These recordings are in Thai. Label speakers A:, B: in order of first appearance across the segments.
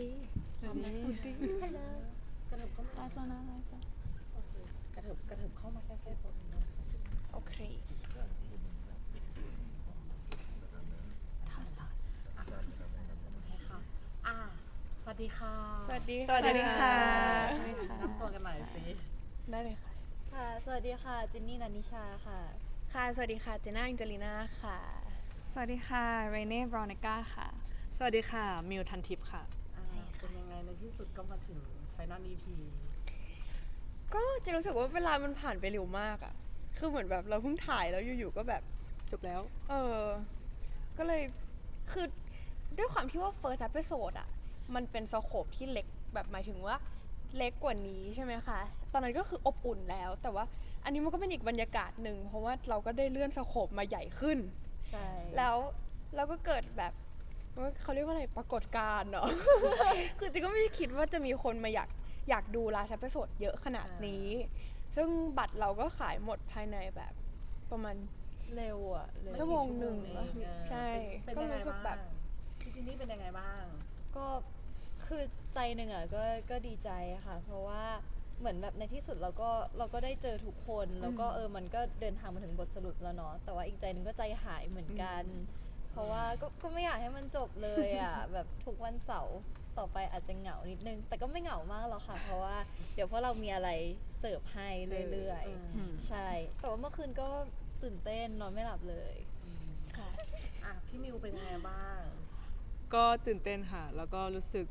A: ดี
B: สวัสดี
A: ฮัลโหล
C: กระเถิบเข้ามา
B: ตาโซนาไลฟ์
C: โอเคกระเถิบกระเถิบเข้ามาใกล้ๆตัวนี้นะ
A: โอเค
B: ทัสทัส
C: โอเคค่ะอ่าสวัสดีค่ะ
A: สวัสดี
B: สวัสดีค่ะ
C: นับตัวกันหน่อยสิ
A: ได้เลยค่ะ
D: ค่ะ สวัสดีค่ะ จินนี่นันนิชาค่ะ
A: ค่ะ สวัสดีค่ะ เจน่าอิงเจลิน่าค่ะ
B: สวัสดีค่ะ เรเน่บรอนิก้าค่ะ
E: สวัสดีค่ะ มิวทันทิพย์ค่ะ
C: ที่สุดก็มาถึงไฟนอล EP
A: ก็เจะรู้สึกว่าเวลามันผ่านไปเร็วมากอะคือเหมือนแบบเราเพิ่งถ่ายแล้วอยู่ๆก็แบบ
E: จบแล้ว
A: เออ ก็เลย คือด้วยความที่ว่า first episode อะมันเป็นสโคปที่เล็กแบบหมายถึงว่าเล็กกว่านี้ใช่ไหมคะ ตอนนั้นก็คืออบอุ่นแล้ว แต่ว่าอันนี้มันก็เป็นอีกบรรยากาศหนึ่งเพราะว่าเราก็ได้เลื่อนสโคปมาใหญ่ขึ้น
D: ใช่
A: แล้วเราก็เกิดแบบ เขาเรียกว่าอะไรปรากฏการณ์เนาะ คือจริงก็ไม่ได้คิดว่าจะมีคนมาอยากอยากดูลาซ p เ s โ d ดเยอะขนาดนี้ ซึ่งบัตรเราก็ขายหมดภายในแบบประมาณ
D: เร็วอะเร็ว
A: ชั่วโมงหนึ่ง
C: เอง
A: วะ
C: เออ
A: ใช่
C: เป็น
A: ก็
C: ยังไง
A: รู้สึก
C: บ้าง
A: แบบ
C: พี่จินนี่เป็นยังไงบ้าง
D: ก็คือใจหนึ่งอะก็ก็ดีใจอะค่ะ เพราะว่าเหมือนแบบในที่สุดเราก็เราก็ได้เจอทุกคน แล้วก็เออมันก็เดินทางมาถึงบทสรุปแล้วเนาะแต่ว่าอีกใจหนึ่งก็ใจหายเหมือนกัน เพราะว่าก็ก็ไม่อยากให้มันจบเลยอะแบบทุกวันเสาร์ต่อไปอาจจะเหงานิดนึง แต่ก็ไม่เหงามากหรอกค่ะ เพราะว่าเดี๋ยวพวกเรามีอะไรเสิร์ฟให้เรื่อย
C: เออ
D: ๆ ใช่ แต่ว่าเมื่อคืนก็ตื่นเต้นนอนไม่หลับเลย
A: ค่ะ
C: อะพี่มิวเป็นยังไงบ้าง
E: ก็ตื่นเต้นค่ะ แล้วก็รู้สึก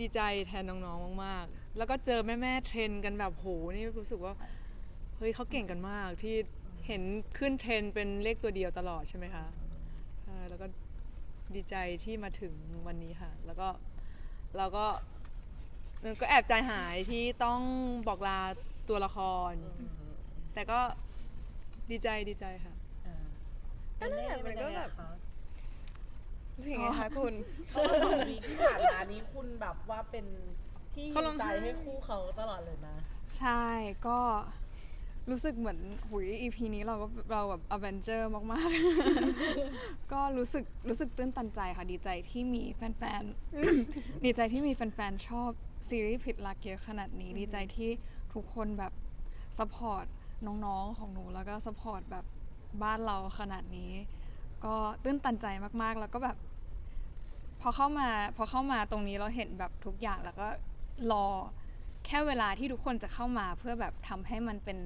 E: ดีใจแทนน้องๆ มากๆ แล้วก็เจอแม่ๆ เทรนกันแบบโห นี่รู้สึกว่า เฮ้ยเขาเก่งกันมากที่เห็นขึ้นเทรนเป็นเลขตัวเดียวตลอดใช่ไหมคะใช่แล้วก็ ดีใจที่มาถึงวันนี้ค่ะ แล้วก็เราก็เออก็แอบใจหายที่ต้องบอกลาตัวละคร แต่ก็ดีใจดีใจค่ะ
C: อ่า
A: ก็นั่นแหละมันก็แบบ
C: เป็ยังไงคะ
A: ถึงไงคะคุณ
C: เพราะว่าสองวีคที่ผ่านมานี้คุณแบบว่าเป็นที่
E: เขาร้อง
C: ใจ
E: ไห้
C: ให้คู่เขาตลอดเลยนะ
B: ใช่ก็ รู้สึกเหมือนหุย EP นี้เราก็เราแบบอเวนเจอร์มาก ๆ ก็รู้สึกรู้สึกตื้นตันใจค่ะ ดีใจที่มีแฟน ๆ ดีใจที่มีแฟน ๆ ชอบซีรีส์ผิดลักเยอะขนาดนี้ ดีใจที่ทุกคนแบบสปอร์ตน้อง ๆ ของหนู แล้วก็สปอร์ตแบบบ้านเราขนาดนี้ ก็ตื้นตันใจมาก ๆ แล้วก็แบบ พอเข้ามาพอเข้ามาตรงนี้เราเห็นแบบทุกอย่างแล้วก็รอแค่เวลาที่ทุกคนจะเข้ามาเพื่อแบบทำให้มันเป็น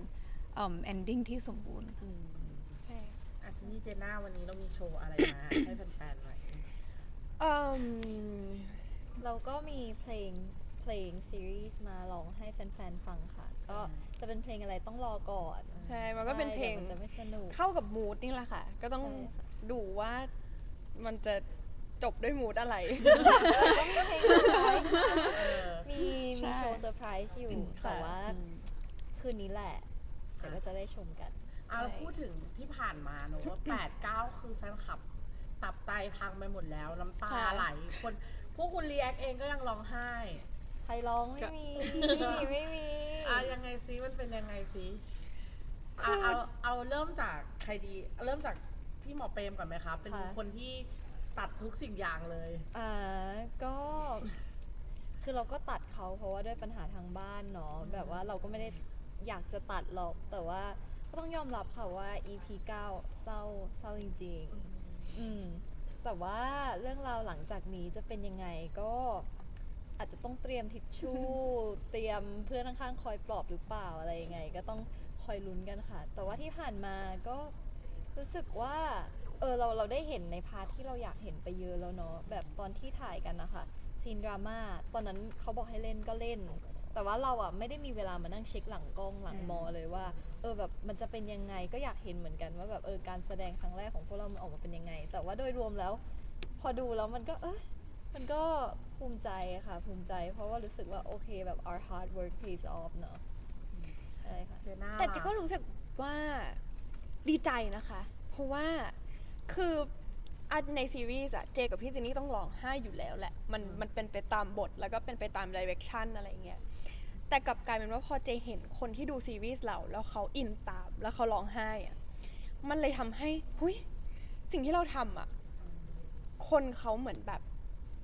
B: เอ่อ ending ที่สมบูรณ์
C: อาทินี่เจน่าวันนี้เรามีโชว์อะไรมา ให้แฟนๆหน่อย
A: เอ่ม
D: เราก็มีเพลงเพลงซีรีส์มาลองให้แฟนๆฟังค่ะ ก็จะเป็นเพลงอะไรต้องรอก่อน
A: ใช่ มันก็เป็นเพลง
D: ใช่ดี๋ยวมันจะไม่สนุก
A: เข้ากับมูดนี่แหละค่ะ ก็ต้อง
D: ใช่ค่ะ
A: ดูว่ามันจะจบด้วยมูดอะไร
D: ก็มีเพลงเซอร์ไพรส์นะ
C: เออ
D: มีมี
A: ใช่
D: โชว์เซอร์ไพรส์อยู่ แต่ว่าคืนนี้แหละ เดี๋ยวก็จะได้ชมกัน
C: เอาแล้วพูดถึงที่ผ่านมาเนอะว่าแปดเก้าคือแฟนคลับ ตับไตพังไปหมดแล้ว น้ำตา
A: ค่ะ
C: ไหลคนพวกคุณรีแอคเองก็ยังร้องไห้
D: ใครร้องไม่มีไม่มี
C: อะยังไงซิมันเป็นยังไงซิ
A: คื
C: อะ
A: อ
C: เอาเอาเริ่มจากใครดี เริ่มจากพี่หมอเปรมก่อนไหมคะเป็น
D: ค่ะ
C: คนที่ตัดทุกสิ่งอย่างเลย
D: อ่าก็ คือเราก็ตัดเขาเพราะว่าด้วยปัญหาทางบ้านเนาะแบบว่าเราก็ไม่ได้ อยากจะตัดหรอก แต่ว่าก็ต้องยอมรับค่ะว่า EP 9 เศร้าเศร้าจริง ๆ อืมแต่ว่าเรื่องราวหลังจากนี้จะเป็นยังไงก็อาจจะต้องเตรียมทิชชู่ เตรียมเพื่อนข้างๆคอยปลอบหรือเปล่าอะไรยังไง ก็ต้องคอยลุ้นกันค่ะ แต่ว่าที่ผ่านมาก็รู้สึกว่าเออเราเราได้เห็นในพาร์ทที่เราอยากเห็นไปเยอะแล้วเนาะแบบตอนที่ถ่ายกันนะคะซีนดราม่าตอนนั้นเขาบอกให้เล่นก็เล่น แต่ว่าเราอะไม่ได้มีเวลามานั่งเช็คหลังกล้องหลังมอเลยว่า เออแบบมันจะเป็นยังไงก็อยากเห็นเหมือนกันว่าแบบเออการแสดงครั้งแรกของพวกเรามันออกมาเป็นยังไง แต่ว่าโดยรวมแล้ว พอดูแล้วมันก็เออมันก็ภูมิใจค่ะ ภูมิใจ เพราะว่ารู้สึกว่าโอเคแบบ our hard work pays off เนาะใช่ค่ะ
C: เจน่า
A: แต่เจก็รู้สึกว่าดีใจนะคะ เพราะว่าคือ อะในซีรีส์อะเจกับพี่เจนนี่ต้องร้องไห้อยู่แล้วแหละ มันมันเป็นไปตามบทแล้วก็เป็นไปตามดิเรกชันอะไรเงี้ย แต่กลับกลายเป็นว่าพอเจเห็นคนที่ดูซีรีส์เราแล้วเขาอินตามแล้วเขาร้องไห้อะมันเลยทำให้หุยสิ่งที่เราทำอะคนเขาเหมือนแบบ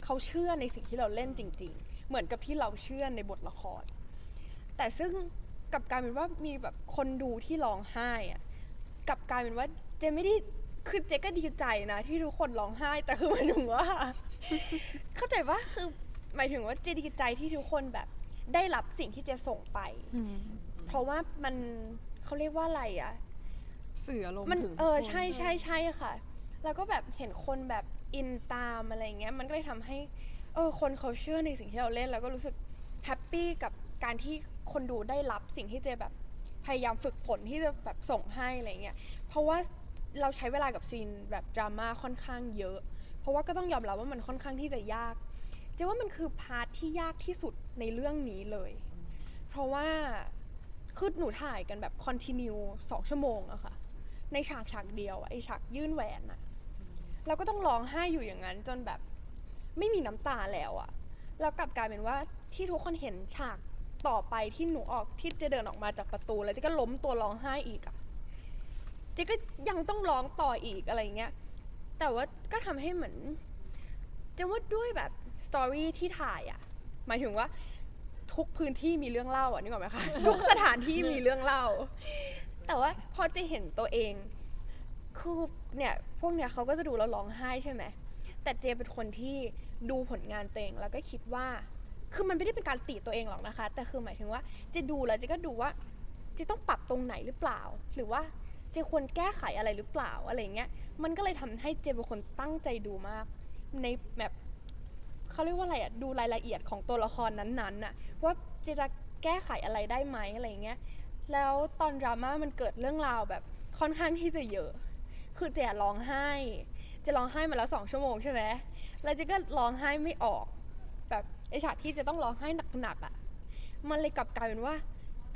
A: เขาเชื่อในสิ่งที่เราเล่นจริง ๆ เหมือนกับที่เราเชื่อในบทละคร แต่ซึ่งกลับกลายเป็นว่ามีแบบคนดูที่ร้องไห้อะกลับกลายเป็นว่าเจไม่ได้ คือเจก็ดีใจนะ ที่ทุกคนร้องไห้แต่คือหมายถึงว่า เข้าใจว่าคือหมายถึงว่าเจดีใจที่ทุกคนแบบ ได้รับสิ่งที่เจส่งไป เพราะว่ามันเขาเรียกว่าอะไรอะ
B: สื่ออารมณ์
A: มัน
B: ถึง
A: เออ
B: ทุกคน
A: ใช่ใช่ใช่ค่ะ แล้วก็แบบเห็นคนแบบอินตามอะไรเงี้ยมันก็เลยทำให้ เออ คนเขาเชื่อในสิ่งที่เราเล่น แล้วก็รู้สึกแฮปปี้กับการที่คนดูได้รับสิ่งที่เจแบบพยายามฝึกฝนที่จะแบบส่งให้อะไรเงี้ยเพราะว่า เราใช้เวลากับซีนแบบดราม่าค่อนข้างเยอะ เพราะว่าก็ต้องยอมรับว่ามันค่อนข้างที่จะยากเจว่ามันคือพาร์ทที่ยากที่สุดในเรื่องนี้เลย เพราะว่าคือหนูถ่ายกันแบบคอนติเนียสองชั่วโมงอะค่ะ ในฉากฉากเดียวไอฉากยื่นแหวนอะเราก็ต้องร้องไห้อยู่อย่างนั้นจนแบบไม่มีน้ำตาแล้วอะแล้วกลับกลายเป็นว่าที่ทุกคนเห็นฉากต่อไปที่หนูออกที่จะเดินออกมาจากประตู แล้วจ๊ก็ล้มตัวร้องไห้อีกอะ เจ๊ก็ยังต้องร้องต่ออีกอะไรเงี้ย แต่ว่าก็ทำให้เหมือนเจ๊ว่าด้วยแบบสตอรี่ที่ถ่ายอะหมายถึงว่าทุกพื้นที่มีเรื่องเล่าอะนึกออกไหมคะทุกสถานที่มีเรื่องเล่า แต่ว่าพอเจะเห็นตัวเองคือเนี่ยพวกเนี้ยเขาก็จะดูแล้วร้องไห้ใช่ไหมแต่เจเป็นคนที่ดูผลงานตัวเองแล้วก็คิดว่า คือมันไม่ได้เป็นการติตัวเองหรอกนะคะ แต่คือหมายถึงว่าเจดูแล้วเจก็ดูว่าเจต้องปรับตรงไหนหรือเปล่า หรือว่า เจควรแก้ไขอะไรหรือเปล่าอะไรเงี้ย มันก็เลยทำให้เจเป็นคนตั้งใจดูมาก ในแบบเขาเรียกว่าอะไรอะดูรายละเอียดของตัวละครนั้นๆน่ะว่าเจจะแก้ไขอะไรได้ไหมอะไรเงี้ย แล้วตอนดราม่ามันเกิดเรื่องราวแบบค่อนข้างที่จะเยอะ คือเจร้องไห้ จะร้องไห้มาแล้วสองชั่วโมงใช่ไหมแล้วเจ๊ก็ร้องไห้ไม่ออก แบบไอฉากที่จะต้องร้องไห้หนักๆอะ่ะ มันเลยกลับกลายเป็นว่า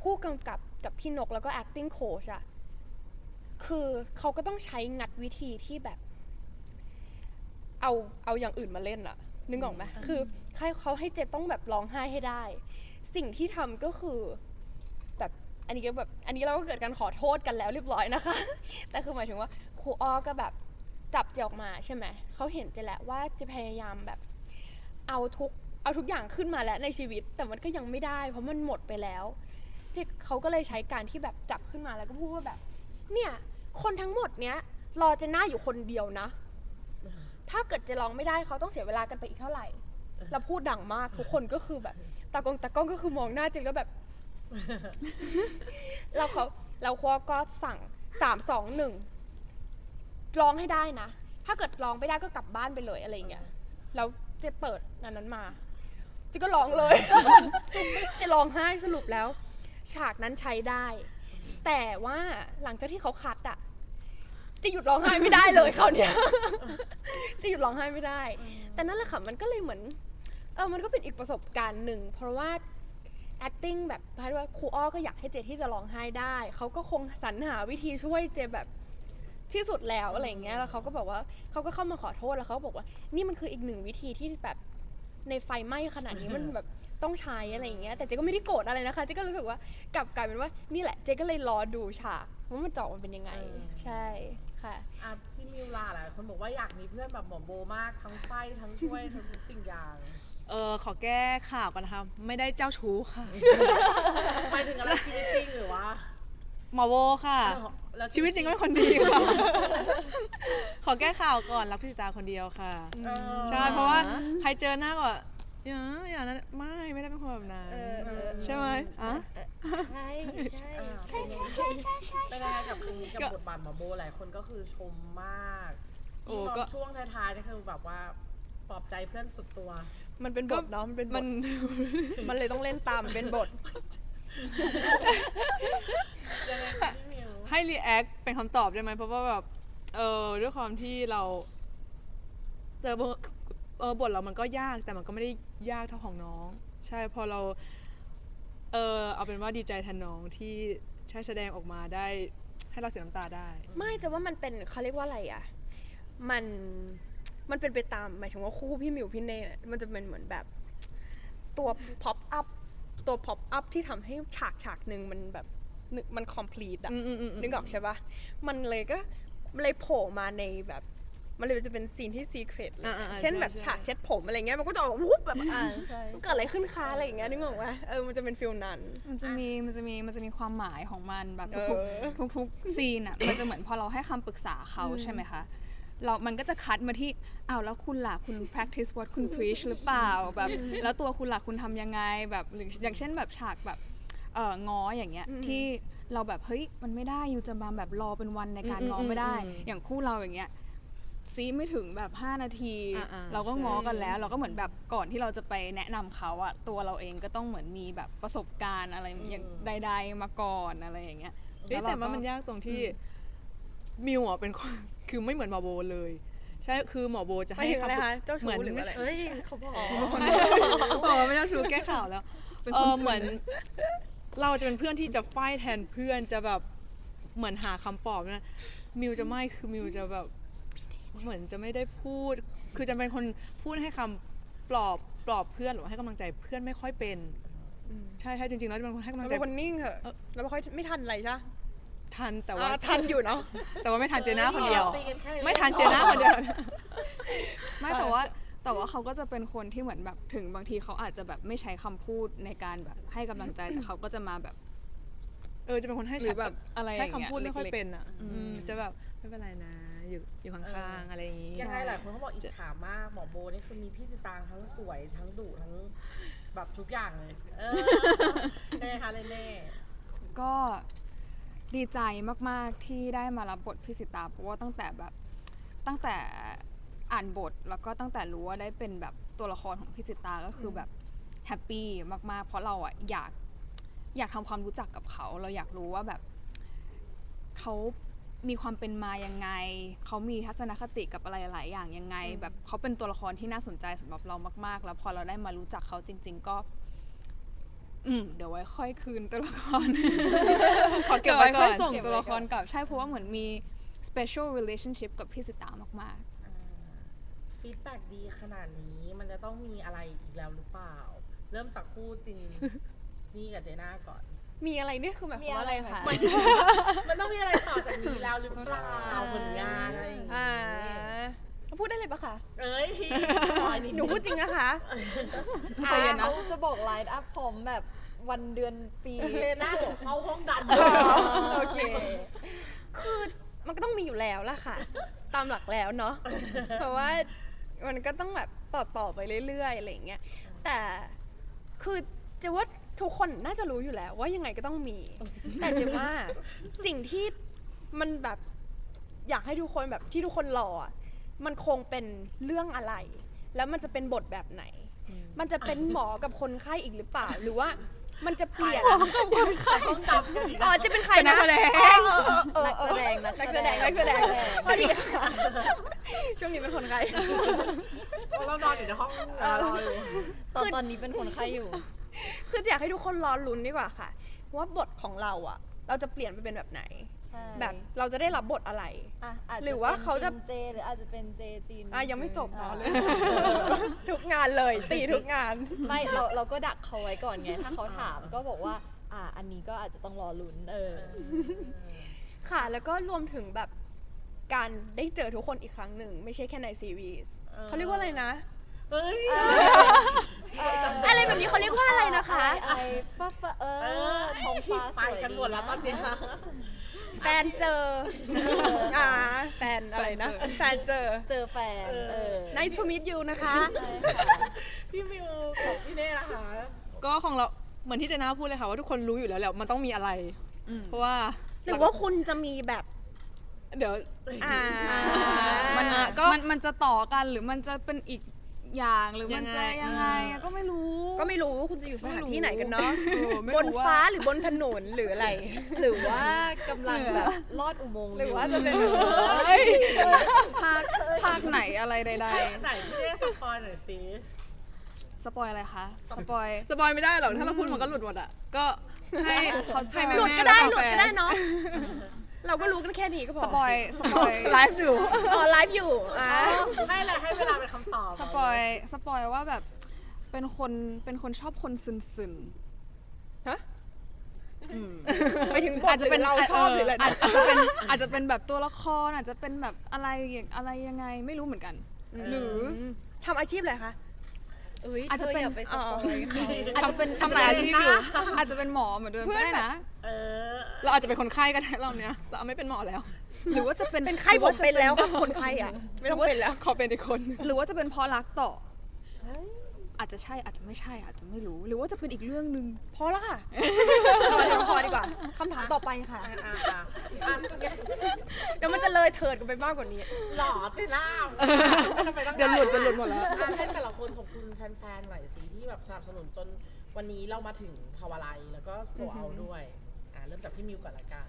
A: ผู้กำกับกับพี่นกแล้วก็ acting coach อะ คือเขาก็ต้องใช้งัดวิธีที่แบบ เอาเอาอย่างอื่นมาเล่นอะนึกออกไหมคือให้เขาให้เจต้องแบบร้องไห้ให้ได้ สิ่งที่ทำก็คือ แบบอันนี้ก็แบบอันนี้เราก็เกิดการขอโทษกันแล้วเรียบร้อยนะคะ แต่คือหมายถึงว่าครูอ้อก็แบบจับเจออกมาใช่ไหมเขาเห็นเจแล้วว่าจะพยายามแบบ เอาทุกเอาทุกอย่างขึ้นมาแล้วในชีวิต แต่มันก็ยังไม่ได้ เพราะมันหมดไปแล้ว เจเขาก็เลยใช้การที่แบบจับขึ้นมาแล้วก็พูดว่าแบบ เนี่ย คนทั้งหมดเนี้ยรอเจน่าอยู่คนเดียวนะ ถ้าเกิดเจะร้องไม่ได้เขาต้องเสียเวลากันไปอีกเท่าไหร่แล้วพูดดังมากทุกคนก็คือแบบตากล้องตากล้องก็คือมองหน้าเจนก็แบบแล้วเขาแล้วครัวก็สั่งสามสองหนึ่งร้องให้ได้นะ ถ้าเกิดร้องไม่ได้ก็กลับบ้านไปเลยอะไรอย่างเงี้ยแล้วเจะเปิดอันนั้นมาเจะก็ร้องเลย เจะร้องไห้สรุปแล้ว ฉากนั้นใช้ได้ แต่ว่าหลังจากที่เขาคัดอะจะหยุดร้องไห้ไม่ได้เลยเขาวเนี้ย จะหยุดร้องไห้ไม่ได้ แต่นั่นแหละค่ะมันก็เลยเหมือน เออมันก็เป็นอีกประสบการณ์หนึ่ง เพราะว่า acting แบบพายว่าครูอ้อก็อยากให้เจที่จะร้องไห้ได้ เขาก็คงสรรหาวิธีช่วยเจแบบที่สุดแล้วอะไรอย่างเงี้ย แล้วเขาก็บอกว่าเขาก็เข้ามาขอโทษแล้วเขาก็บอกว่า นี่มันคืออีกหนึ่งวิธีที่แบบในไฟไหม้ขนาดนี้มันแบบ ต้องใช้อะไรอย่างเงี้ยแต่เจก็ไม่ได้โกรธอะไรนะคะเจก็รู้สึกว่ากลับกลายเป็นว่านี่แหละเจก็เลยรอดูฉากว่ามันจะออกมาเป็นยังไงใช่ค่ะ
C: อะพี่มิวลาหลายคนบอกว่าอยากมีเพื่อนแบบหมอโบมากทั้งไฟทั้งช่วยทั้งทุกสิ่งอย่าง
E: เออขอแก้ข่าวกันนะคะไม่ได้เจ้าชู้ค่ะ
C: หมายถึงอะไรชีวิตจริงหรือว่า
E: หมอโวค่ะ
C: แล้ว
E: ชีวิตจริงก็เป็นคนดีค่ะ ขอแก้ข่าวก่อนรักพิจิตาคนเดียวค่ะ
C: เออ
E: ใช่เพราะว่าใครเจอหน้าก็ อย่าอย่านั้นไม่ไม่ได้เป็นคนแบบนั้น
D: เออเออ
E: ใช่ไหมอะ
D: ใช่ใช่
C: อ่า
D: ใช่ใช่ใช่ใช่ใช่
C: เป็นยังไงกับครั้งนี้กับบทบาทหมอโบหลายคนก็คือชมมาก
E: โอ้
C: ยิ่งตอน
E: ก็
C: ช่วงท้ายๆนี่คือแบบว่าปลอบใจเพื่อนสุดตัว
A: มันเป็นบทเนาะมันเป็นบ
E: มั
A: ท
E: น
A: มันเลยต้องเล่นตามเป็นบท
C: ยังไงคะพี่มิว
E: ให้รีแอคเป็นคำตอบได้ไหมเพราะว่าแบบ เออด้วยความที่เรา เจอบท เออบทเรามันก็ยากแต่มันก็ไม่ได้ยากเท่าของน้อง ใช่พอเราเออเอาเป็นว่าดีใจแทนน้องที่ใช้แสดงออกมาได้ให้เราเสียน้ำตาได้
A: ไม่แต่ว่ามันเป็นเขาเรียกว่าอะไรอะ มันมันเป็นไปตามหมายถึงว่าคู่พี่หมิวพี่เน่เนี่ยมันจะเป็นเหมือนแบบตัว pop up ตัว pop up ที่ทำให้ฉากฉากหนึ่งมันแบบนึกมัน complete อะ
E: อืมอืมอืมอืม
A: นึกออกใช่ปะมันเลยก็เลยโผล่มาในแบบ มันเลยจะเป็นซีนที่ซีเครตเลย
E: อ่าๆๆ
A: เช่นแบบ
E: ใช่
A: ฉากเช็ดผมอะไรเงี้ยมันก็จะแบบวุบแบบ
D: อ่าใช่
A: เกิดอะไรขึ้นคะอะไรอย่างเงี้ยนึกออกไหมเออมันจะเป็นฟิลนั้น
B: มันจะมีมันจะมีมันจะมีความหมายของมันแบบ
A: เอ
B: ทุก
A: อ
B: ๆทุกทุกๆซีนอะ มันจะเหมือนพอเราให้คำปรึกษาเขาใช่ไหมคะเรามันก็จะคัดมาที่อ้าวแล้วคุณล่ะคุณ practice what คุณ preach หรือเปล่าแบบแล้วตัวคุณล่ะคุณทำยังไงแบบหรืออย่างเช่นแบบฉากแบบเออง้ออย่างเงี้ยที่เราแบบเฮ้ยมันไม่ได้อยู่จะมาแบบรอเป็นวันในการ
E: อืม
B: ง้อไม่ได้
E: อืม
B: อย่างคู่เราอย่างเงี้ย ซีไม่ถึงแบบ 5 นาที
E: อ่าๆ
B: เราก็
E: ใช่
B: ง้อกันแล้ว เราก็เหมือนแบบก่อนที่เราจะไปแนะนำเขาอะตัวเราเองก็ต้องเหมือนมีแบบประสบการณ์อะไรอย่างใด ๆ มาก่อนอะไรอย่างเงี้ย
E: เฮ้ย
B: ล้
E: แต่
B: เร
E: ว่ามันยากตรงที่มิวอะเป็นคนคือไม่เหมือนหมอโบเลย ใช่คือหมอโบจะ
A: หมาย
E: ให้
A: ถึงอะไร
E: คำปรึก
A: คะเจ้าชู้
E: เหมือน
A: หรือว่าอะไร
D: เอ้ยเขาบอก
E: บอกว่าไม่ต้องชูแก้ข่าวแล้ว
B: เป็น
E: เอ
B: คน
E: อ
B: สื่อ
E: เหมือน เราจะเป็นเพื่อนที่จะไฟท์แทนเพื่อนจะแบบเหมือนหาคำปลอบนะมิวจะไม่คือมิวจะแบบ เหมือนจะไม่ได้พูด คือจะเป็นคนพูดให้คำปลอบปลอบเพื่อนหรือว่าให้กำลังใจเพื่อนไม่ค่อยเป็น ใช่ใช่จริงๆแล้วจะเป็นคนให้กำลั
A: เรา
E: งใจ
A: เป็นคนนิ่งเหอะเราไม่ค่อยไม่ทันอะไรใช่ปะ
E: ทันแต่
A: อ่า
E: ว่า
A: ทันอยู่เนาะ
E: แต่ว่าไม่ทันเจน่าคนเดียว
C: ตีกันแค่นี้
E: ไม่ทันเจน่าคนเดียว
B: ไม่แต่ว่าแต่ว่าเขาก็จะเป็นคนที่เหมือนแบบถึงบางทีเขาอาจจะแบบไม่ใช้คำพูดในการแบบให้กำลังใจแต่เขาก็จะมาแบบ
E: เออจะเป็นคนให้
B: หรือแบบอะไรอย่าง
E: ใช้
B: เงี้ย
E: คำพูดไม่ค่อย
B: เล็กๆ
E: เป็นอะ
B: อืม
E: อืมจะแบบไม่เป็นไรนะ อยู่อยู่ข้างๆอะไรอย่างงี้
C: ยังไงหลายคนเขาบอกอิจฉามากหมอโบนี่คือมีพี่สิตางทั้งสวยทั้งดุทั้งแบบทุกอย่างเลยเออเน่ค่ะเน่
B: ก็ดีใจมากๆที่ได้มารับบทพิสิตาเพราะว่าตั้งแต่แบบตั้งแต่อ่านบทแล้วก็ตั้งแต่รู้ว่าได้เป็นแบบตัวละครของพิสิตาก็คือแบบแฮปปี้มากๆ เพราะเราอะอยากอยากทำความรู้จักกับเขา เราอยากรู้ว่าแบบเขา มีความเป็นมายังไง เขามีทัศนคติกับอะไรหลายอย่างยังไง แบบเขาเป็นตัวละครที่น่าสนใจสำหรับเรามาก ๆ แล้วพอเราได้มารู้จักเขาจริง ๆ ก็ อืมเดี๋ยวไว้ค่อยคืนตัวละคร
E: ขอเก็
B: เดี๋
E: บ
B: ยว
E: ไว้
B: ไว้
E: ก่
B: ค่
E: อ
B: อย
E: น
B: ส่งตัวละครกลับใช่เพราะว่าเหมือนมี special relationship กับพี่สิตามาก
C: ฟีดแบ็ดีขนาดนี้มันจะต้องมีอะไรอีกแล้วหรือเปล่า เริ่มจากคู่จริงนี่กับเจน่าก่อน
A: มีอะไรนี่คือหมายความว่าอะไรคะ
C: มันต้องมีอะไรต่อจากนี้แล้วหรือเปล่าผลงานอะไรอย่าง
A: อ่า
C: งี้
A: พูดได้เลยปะคะ
C: เอ้ยขออันนี้
A: หนูพูดจริงนะคะ
B: ๆใจเย็นนะ
D: เขาจะบอกไลน์อัพพร้อมแบบวันเดือนปี
C: เจน่าบอกเข้าห้องดำ
A: โอเค คือมันก็ต้องมีอยู่แล้วล่ะค่ะ ตามหลักแล้วเนาะเพราะว่ามันก็ต้องแบบต่อต่อๆไปเรื่อยๆอะไรอย่างเงี้ยแต่คือเจะว่า ทุกคนน่าจะรู้อยู่แล้ว ว่ายังไงก็ต้องมี แต่เจะว่าสิ่งที่มันแบบอยากให้ทุกคนแบบที่ทุกคนรออะมันคงเป็นเรื่องอะไร แล้วมันจะเป็นบทแบบไหน มันจะเป็นหมอกับคนไข้อีกหรือเปล่า หรือว่ามันจะเปลี่ยน
C: ห้องดำกันอีก
A: อ๋
C: นะ
A: อจะเป็นใคร
E: เป็นนั
A: นะ
E: กแสดง
A: เออเออ
D: นัก
A: เอ
D: แส
A: อ
D: ดงนัก
A: นัก
D: แส
A: แส
D: ด
A: ด
D: ง
A: งนักแสดงพอดีค่ะช่วงนี้เป็นคนไข้
C: เรานอนอยู่ในห้องรออยู่
D: ตอนตอนนี้เป็นคนไข้อยู่
A: คืออยากให้ทุกคนรอลุ้นดีกว่าค่ะ ว่าบทของเราอะเราจะเปลี่ยนไปเป็นแบบไหน
D: ใช่
A: แบบเราจะได้รับบทอะไร
D: อะอาจจะ
A: หรือว่าเขาจะ
D: ป็นเจหรืออาจจะเป็นเจจีน
A: อะยังไม่จบ
D: อ่า
A: เนาะเลย ทุกงานเลย ตีทุกงาน
D: ไม่เราเราก็ดักเขาไว้ก่อนไง ถ้าเขาถามก็บอกว่า อ่าอันนี้ก็อาจจะต้องรอลุ้นเออ
A: ค่ะ แล้วก็รวมถึงแบบการได้เจอทุกคนอีกครั้งหนึ่ง ไม่ใช่แค่ในซีรีส์เขาเรียกว่าอะไรนะ
C: เฮ้ย
A: อะไรแบบนี้เขาเรียกว่าอะไรนะคะ
D: อะไรฟ้าฟ้าเอ
C: เอ
D: อ
C: อ
D: ท้องฟ้าส
C: ไป
D: วย
C: กัน
D: ดี
C: หมดแล้วตอนเนี้ย
A: แฟนเจออ่าแฟนอะไรนะ แฟนเจอ
D: เจอแฟนเออ
A: Nice to meet you นะคะ
D: ใช่ค่ะ
C: พี่มิวกับพี่เน่นะคะ
E: ก็ของเราเหมือนที่เจน่าพูดเลยค่ะว่าทุกคนรู้อยู่แล้วแหละมันต้องมีอะไร
B: อืม
E: เพราะว่า
A: หรือว่าคุณจะมีแบบ
E: เดี๋ยว
A: อ่า
B: มัน
E: อะก็
B: มันมันจะต่อกันหรือมันจะเป็นอีก อย่างหรือมันจะ
E: ยั
B: ยังง
E: ไง
B: ไงอะก็ไม่รู้
A: ก็ไม่รู้ว่าคุณจะอยู่สถานที่ไหนกันเนาะ
B: เออไม่
A: บ
B: รู้
A: น
B: ว่า
A: ฟ้าหรือบนถนนหรืออะไร
D: หรือว่ากำลังแบบลอดอุโมงค์
A: หรือ
D: อยู่
A: ว่าจะเป็น
B: ภาคภาคไหนอะไรใด
C: ไหนพี่เน่สปอยหน่อยสิ
B: ๆ สปอยอะไรคะ สปอย
E: สปอยไม่ได้หรอกถ้าเราพูดมันก็หลุดหมดอะก็ให้
B: เขาจะ
E: ให้แม่
A: หลุด
E: ๆ
A: ก็ได้
E: และ
A: หลุด
E: แฟ
A: ก็
E: น
A: ได้เนาะ เราก็รู้กันแค่นี้ก็พอ
B: สปอยสปอย
E: ไลฟ์อยู่
A: อ๋อไลฟ์อยู่อ่า
C: ให้อะไรให้เวลาเป็นคำตอบ
B: สปอยสปอยว่าแบบเป็นคนเป็นคนชอบคนซึนซึน
A: ฮะไปถึงบทหรือเราชอบหรืออะไร
B: อาจอาจจะเป็นอาจจะเป็นแบบตัวละครอาจจะเป็นแบบอะไรอย่างอะไรยังไงไม่รู้เหมือนกัน หรือ
A: ทำอาชีพอะไรคะ
D: เอ้ย
B: อาจจะ
D: เธอ
B: เป็น
D: อย่าไปสปอยเขา
B: อาจจะเป็น
E: ทำหลายอาชีพอยู่
B: อาจจะเป็นหมอเหมือนเดิม
A: เพื่
B: ก็
A: อน
B: ได้
A: แบบ
B: นะ
C: เออ
E: เราอาจจะเป็นคนไข้ก็ได้เราเนี้ยเราไม่เป็นหมอแล้ว
B: หรือว่าจะเป็น
A: เป็นไข้ผมเป็นแล้วครับคนไข้อะ ไม่ต้องเป็นแล้ว
E: ขอเป็นอีกคน
B: หรือว่าจะเป็นเพราะรักต่อ อาจจะใช่อาจจะไม่ใช่อาจจะไม่รู้ หรือว่าจะเป็นอีกเรื่องหนึ่ง
A: พอแล้วค่ะ พอเดี๋ยวพอดีกว่าคำถามต่อไปค่ะ
C: อะอะอะอะ
A: เดี๋ยวมันจะเลยเถิดกันไปมากกว่านี้
C: หล่อเจน่าทำไมต้อง
E: เดี๋ยวหลุดเดี๋ยวหลุดหมดแล้ว
C: อะให้แต่ละคนขอบคุณแฟนๆหน่อยสิที่แบบสนับสนุนจนวันนี้เรามาถึงภาวะไลแล้วก็โซเอาด้วยอะเริ่มจากพี่มิวก่อนละกัน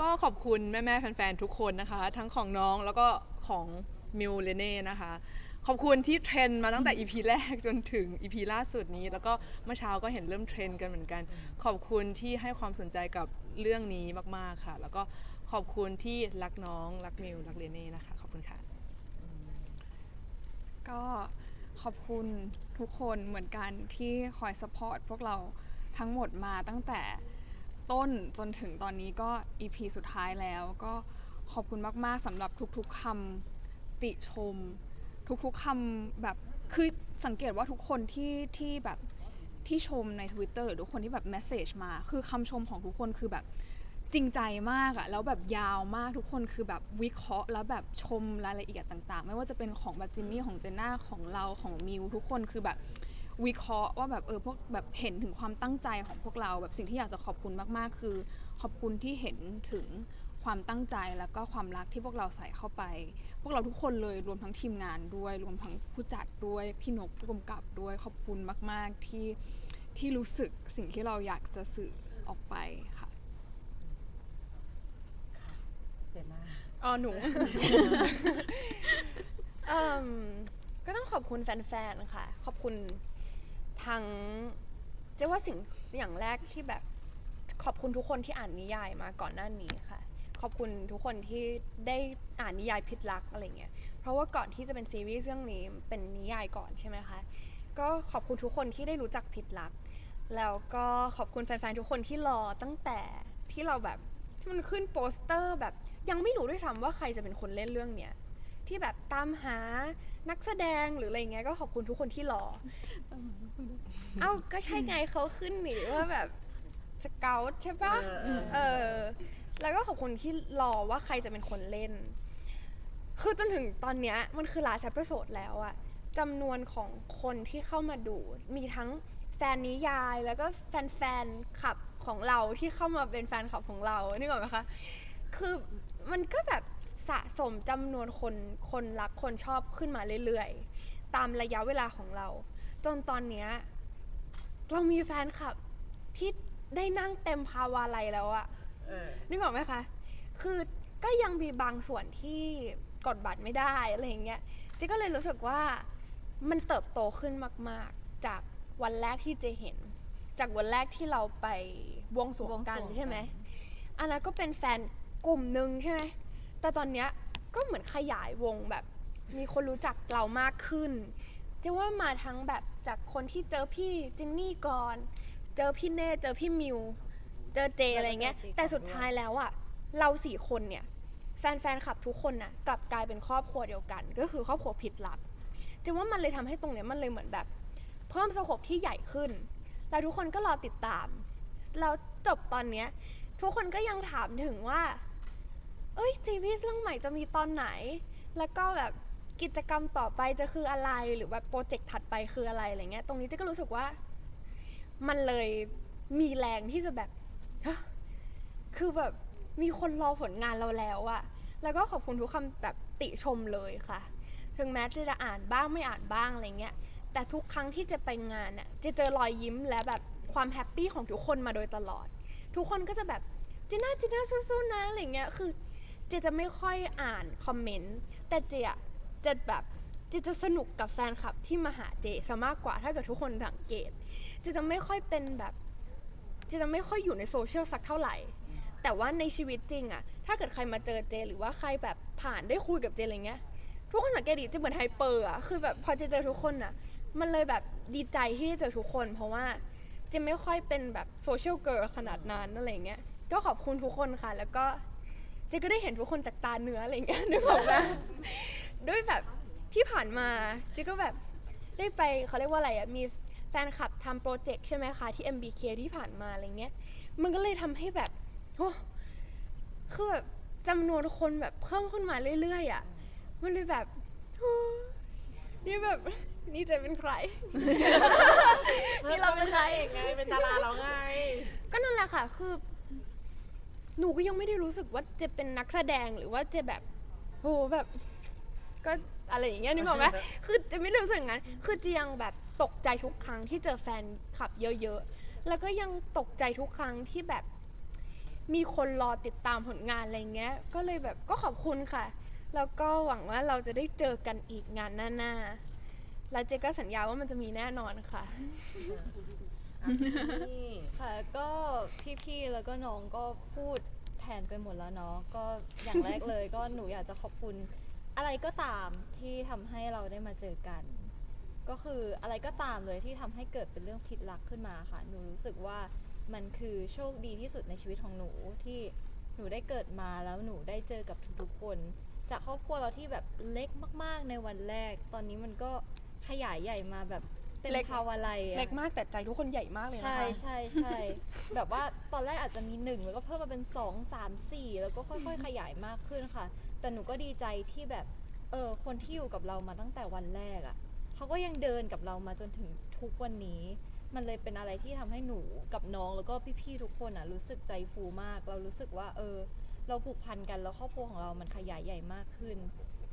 E: ก็ขอบคุณแม่ ๆ แฟน ๆ ทุกคนนะคะ ทั้งของน้องแล้วก็ของมิวเลเน่นะคะ ขอบคุณที่เทรนมาตั้งแต่ EP แรกจนถึง EP ล่าสุดนี้ แล้วก็เมื่อเช้าก็เห็นเริ่มเทรนกันเหมือนกัน ขอบคุณที่ให้ความสนใจกับเรื่องนี้มากๆค่ะ แล้วก็ขอบคุณที่รักน้อง รักมิวรักเลเน่นะคะ ขอบคุณค่ะ
B: ก็ขอบคุณทุกคนเหมือนกันที่คอยสปอร์ตพวกเราทั้งหมดมาตั้งแต่ต้นจนถึงตอนนี้ก็ EP สุดท้ายแล้ว ก็ขอบคุณมาก ๆสำหรับทุกๆคำติชม ทุกๆคำแบบคือสังเกตว่าทุกคนที่ที่แบบที่ชมใน Twitter หรือทุกคนที่แบบเมสเซจมา คือคำชมของทุกคนคือแบบจริงใจมากอะแล้วแบบยาวมากทุกคนคือแบบวิเคราะห์ แล้วแบบชมรายละเอียดต่าง ๆ ไม่ว่าจะเป็นของแบบจินนี่ของเจน่าของเราของมิวทุกคนคือแบบวิเคราะห์ว่าแบบเออพวกแบบเห็นถึงความตั้งใจของพวกเราแบบสิ่งที่อยากจะขอบคุณมากๆ คือ ขอบคุณที่เห็นถึง ความตั้งใจแล้วก็ความรักที่พวกเราใส่เข้าไป พวกเราทุกคนเลยรวมทั้งทีมงานด้วย รวมทั้งผู้จัดด้วยพี่นกผู้กำกับด้วยขอบคุณมาก ๆที่ที่รู้สึกสิ่งที่เราอยากจะสื่อออกไปค่ะ
C: เจน่า
A: อ๋อหนู เอิ่มก็ต้องขอบคุณแฟนๆ ค่ะ ขอบคุณทั้งเจ๊ว่าสิ่งอย่างแรกที่แบบขอบคุณทุกคนที่อ่านนิยายมาก่อนหน้านี้ค่ะ ขอบคุณทุกคนที่ได้อ่านนิยายพิษรักอะไรเงี้ย เพราะว่าก่อนที่จะเป็นซีรีส์เรื่องนี้เป็นนิยายก่อนใช่ไหมคะ ก็ขอบคุณทุกคนที่ได้รู้จักพิษรัก แล้วก็ขอบคุณแฟนๆทุกคนที่รอตั้งแต่ที่เราแบบที่มันขึ้นโปสเตอร์แบบยังไม่รู้ด้วยซ้ำว่าใครจะเป็นคนเล่นเรื่องเนี้ยที่แบบตามหานักแสดงหรืออะไรเงี้ยก็ขอบคุณทุกคนที่รอ เอ้าก็ใช่ไงเขาขึ้นหนิว่าแบบสเกลใช่ปะ
C: เออเออ
A: เออ แล้วก็ขอบคุณที่รอว่าใครจะเป็นคนเล่น คือจนถึงตอนเนี้ยมันคือลาส t ป i โ o d แล้วอะจำนวนของคนที่เข้ามาดู มีทั้งแฟนนิยายแล้วก็แฟนๆขับของเราที่เข้ามาเป็นแฟนคลับของเรานึกออกไหมคะ คือมันก็แบบสะสมจำนวนคนคนรักคนชอบขึ้นมาเรื่อยๆ ตามระยะเวลาของเรา จนตอนเนี้ยเรามีแฟนคลับที่ได้นั่งเต็มภาวาลัยแล้วอะ
C: เออ
A: นึกออกไหมคะ คือก็ยังมีบางส่วนที่กดบัตรไม่ได้อะไรอย่างเงี้ยเจ๊ก็เลยรู้สึกว่ามันเติบโตขึ้นมาก ๆ จากวันแรกที่เจเห็น จากวันแรกที่เราไปบวงสรวงกัน
D: บวงสรวงกัน
A: ใช่ไหมอันนั้นก็เป็นแฟนกลุ่มหนึ่งใช่ไหมแต่ตอนเนี้ยก็เหมือนขยายวงแบบ มีคนรู้จักเรามากขึ้นเจ๊ว่ามาทั้งแบบจากคนที่เจอพี่จินนี่ก่อน เจอพี่เน่เจอพี่มิวเจอเจอะไรเงี้ย
D: แล้วก็เจอเจ
A: แต่สุดท้ายแล้วอะเราสี่คนเนี่ย แฟนแฟนคลับทุกคนน่ะกลับกลายเป็นครอบครัวเดียวกัน ก็คือครอบครัวผิดหลักจึงว่ามันเลยทำให้ตรงเนี้ยมันเลยเหมือนแบบ เพิ่มสโคปที่ใหญ่ขึ้น แล้วทุกคนก็รอติดตาม แล้วจบตอนเนี้ย ทุกคนก็ยังถามถึงว่า เอ้ยซีรีส์เรื่องใหม่จะมีตอนไหน แล้วก็แบบกิจกรรมต่อไปจะคืออะไร หรือแบบโปรเจกต์ถัดไปคืออะไรอะไรเงี้ย ตรงนี้เจ๊ก็รู้สึกว่า มันเลยมีแรงที่จะแบบ คือแบบมีคนรอผลงานเราแล้วอะแล้วก็ขอบคุณทุกคำแบบติชมเลยค่ะ ถึงแม้จะจะอ่านบ้างไม่อ่านบ้างอะไรเงี้ย แต่ทุกครั้งที่จะไปงานอะจะเจอรอยยิ้มและแบบความแฮปปี้ของทุกคนมาโดยตลอด ทุกคนก็จะแบบเจน่าเจน่าสู้ๆนะอะไรเงี้ย คือเจจะไม่ค่อยอ่านคอมเมนต์ แต่เจอะจะแบบเจจะสนุกกับแฟนคลับที่มาหาเจซะมากกว่าถ้าเกิดทุกคนสังเกตเจจะไม่ค่อยเป็นแบบ เจจะไม่ค่อยอยู่ในโซเชียลสักเท่าไหร่ แต่ว่าในชีวิตจริงอะถ้าเกิดใครมาเจอเจ หรือว่าใครแบบผ่านได้คุยกับเจอะไรเงี้ยทุกคนสังเกตดิเจเหมือนไฮเปอร์อะคือแบบพอเจเจอทุกคนอะมันเลยแบบดีใจที่ได้เจอทุกคน เพราะว่าเจะไม่ค่อยเป็นแบบโซเชียลเกิร์ลขนาดนั้นอะไรเงี้ยก็ขอบคุณทุกคนค่ะ แล้วก็เจก็ได้เห็นทุกคนจากตาเนื้ออะไรเงี้ยนึกออกไหมด้วยแบบที่ผ่านมาเจก็แบบได้ไปเขาเรียกว่าอะไรอะมี แฟนคลับทำโปรเจกต์ใช่ไหมคะ ที่ MBK ที่ผ่านมาอะไรเงี้ย มันก็เลยทำให้แบบโอ้คือแบบจำนวนคนแบบเพิ่มขึ้นมาเรื่อยๆอะมันเลยแบบโอ้นี่แบบนี่เจะเป็นใคร
C: นี่เราเป็นใครไงเป็นดาราเราไง
A: ก็นั่นแหละค่ะ คือ หนูก็ยังไม่ได้รู้สึกว่าเจะเป็นนักแสดงหรือว่าเจะแบบโหแบบ ก็ อะไรอย่างเงี้ยนึกออกไหมคือเจะไม่ได้รู้สึกงั้น คือเจะยังแบบตกใจทุกครั้งที่เจอแฟนคลับเยอะๆ แล้วก็ยังตกใจทุกครั้งที่แบบ มีคนรอติดตามผลงานอะไรเงี้ย ก็เลยแบบก็ขอบคุณค่ะ แล้วก็หวังว่าเราจะได้เจอกันอีกงานหน้าๆ แล้วเจก็สัญญาว่ามันจะมีแน่นอนค่ะ
C: นี่
D: ค่ะก็พี่ๆ แล้วก็น้องก็พูดแทนไปหมดแล้วเนาะก็อย่างแรกเลย ก็หนูอยากจะขอบคุณ อะไรก็ตามที่ทำให้เราได้มาเจอกัน ก็คืออะไรก็ตามเลยที่ทำให้เกิดเป็นเรื่องผิดลักขึ้นมาค่ะ หนูรู้สึกว่ามันคือโชคดีที่สุดในชีวิตของหนูที่หนูได้เกิดมาแล้วหนูได้เจอกับทุกๆคน จากครอบครัวเราที่แบบเล็กมาก ๆ ในวันแรก ตอนนี้มันก็ขยายใหญ่มาแบบ เต็ม
A: เล็ก
D: ภาวะไรอะ
A: เล็กมากแต่ใจทุกคนใหญ่มากเลยนะคะ
D: ใช่ใช่ใช่แบบว่าตอนแรกอาจจะมีหนึ่งแล้วก็เพิ่มมาเป็นสองสามสี่แล้วก็ค่อยๆ ขยายมากขึ้นค่ะ แต่หนูก็ดีใจที่แบบเออคนที่อยู่กับเรามาตั้งแต่วันแรกอะ่ะเขาก็ยังเดินกับเรามาจนถึงทุกวันนี้ มันเลยเป็นอะไรที่ทำให้หนูกับน้องแล้วก็พี่ๆทุกคนอะรู้สึกใจฟูมาก เรารู้สึกว่า เออ เราผูกพันกันแล้วครอบครัวของเรามันขยายใหญ่มากขึ้น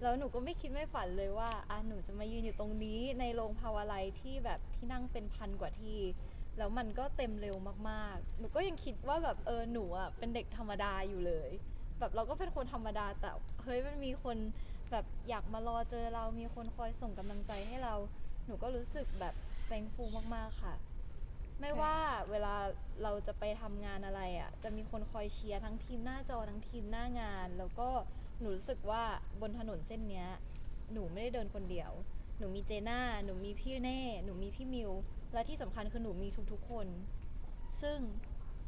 D: แล้วหนูก็ไม่คิดไม่ฝันเลยว่าอะหนูจะมายืนอยู่ตรงนี้ในโรงภาวะไรที่แบบที่นั่งเป็นพันกว่าที่ แล้วมันก็เต็มเร็วมากๆ หนูก็ยังคิดว่าแบบเออหนูอะเป็นเด็กธรรมดาอยู่เลย แบบเราก็เป็นคนธรรมดาแต่เฮ้ยมันมีคนแบบอยากมารอเจอเรามีคนคอยส่งกำลังใจให้เรา หนูก็รู้สึกแบบแตงฟูมากๆค่ะ ไม่ว่าเวลาเราจะไปทำงานอะไรอะจะมีคนคอยเชียร์ทั้งทีมหน้าจอทั้งทีมหน้างาน แล้วก็ หนูรู้สึกว่าบนถนนเส้นเนี้ย หนูไม่ได้เดินคนเดียว หนูมีเจน่า หนูมีพี่เน่ หนูมีพี่มิว และที่สำคัญคือหนูมีทุกๆคน ซึ่ง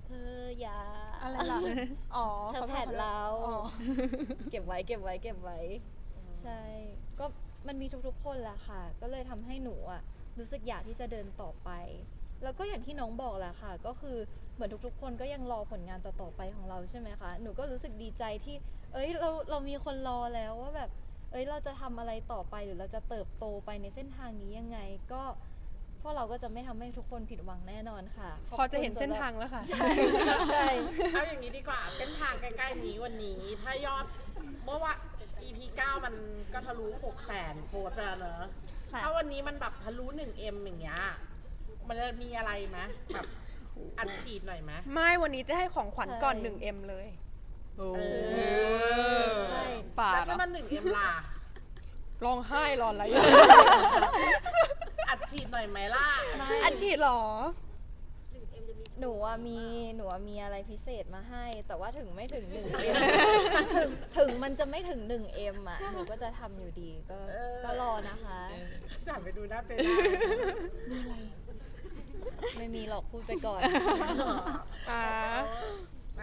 D: เธออย่า
A: อะไรล่ะ อ๋อ
D: เธอ
A: ขโทษ
D: แผดเรา
A: อ๋อ
D: เก็บไว้เก็บไว้เก็บไว้ ใช่ ก็มันมีทุกๆคนแหละค่ะ ก็เลยทำให้หนูอะรู้สึกอยากที่จะเดินต่อไป แล้วก็อย่างที่น้องบอกแหละค่ะ ก็คือเหมือนทุกๆ คนก็ยังรอผลงานต่อๆไปของเราใช่ไหมคะหนูก็รู้สึกดีใจที่ เอ้ยเราเรามีคนรอแล้วว่าแบบ เอ้ยเราจะทำอะไรต่อไปหรือเราจะเติบโตไปในเส้นทางนี้ยังไง ก็พวกเราก็จะไม่ทำให้ทุกคนผิดหวังแน่นอนค่ะขบ
A: พอจะเห็น
D: คุณ
A: เส้น
D: สำรับ
A: ทางแล้วค่ะ
D: ใช่ใช่
C: เอาอย่างนี้ดีกว่าเส้นทางใกล้ๆนี้วันนี้ ถ้ายอดเมื่อว่า EP 9 มันก็ทะลุ6แสนโพสต์แล้วเนอะ
A: ค่ะ
C: ถ้าวันนี้มันแบบทะลุ 1M อย่างเงี้ย มันจะมีอะไรไหมแบบอัดฉีดหน่อยไหม
A: ไม่วันนี้จะให้ของขวัญก่อน
D: ใช่
A: 1M เลย
E: โอ้
C: เออ
D: ใช่
B: ป่า
C: แล้ว
B: เน
C: ถ้า
B: อะ
C: มัน 1M ล่ะ
A: ร้องไห้รออะไร
C: อัดฉีดหน่อยไหมล่ะ
D: ไม่
A: อันฉีดเหรอ
D: หนูอะมีหนูอะมีอะไรพิเศษมาให้ แต่ว่าถึงไม่ถึง 1M ถึงถึงมันจะไม่ถึง 1M อะ หนูก็จะทำอยู่ดีก็
C: เออ
D: ก็รอนะคะ
C: จับไปดูหน้าเจน่า
D: ไม่มีหรอกพูดไปก่อน
A: อ่า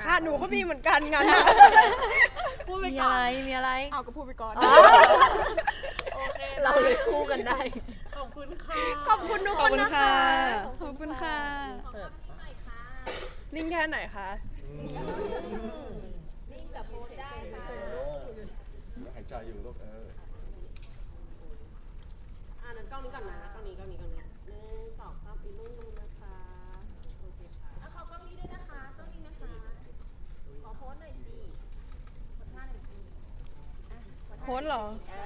A: ค่ะหนูก็มีเหมือนกันงานอะ
C: พูดไป
D: มี
C: ก่
D: อะ
C: อน
D: ไรมีอะไร
A: เอาก็พูดไปก่อน
C: โอเค
D: เราเลยคู่กันได้
C: ขอบคุณค่ะ
A: ขอบคุณทุก
E: ข
A: ค
E: อบ
A: น
E: คุณ
A: นะคะ
E: ค่ะ
B: ขอบคุณค่ะ
C: เสิร์ฟค่ะ
A: นิ่งแค่ไหนคะ
F: หายใจอยู่ลูกเออ
G: อ่านั้นกล้องนี้ก่อนนะกล้องนี้กล้องนี้กล้องนี้หนึ่งสองสามอีกรูปหนึงนะคะโอเคค่ะเอาขอกล้องนี้ด้วยนะคะกล้องนี้นะคะ ขอโพสหน่อยสิโพสท่าหน่อยสิอะ โพส
A: เหรอ
G: เอ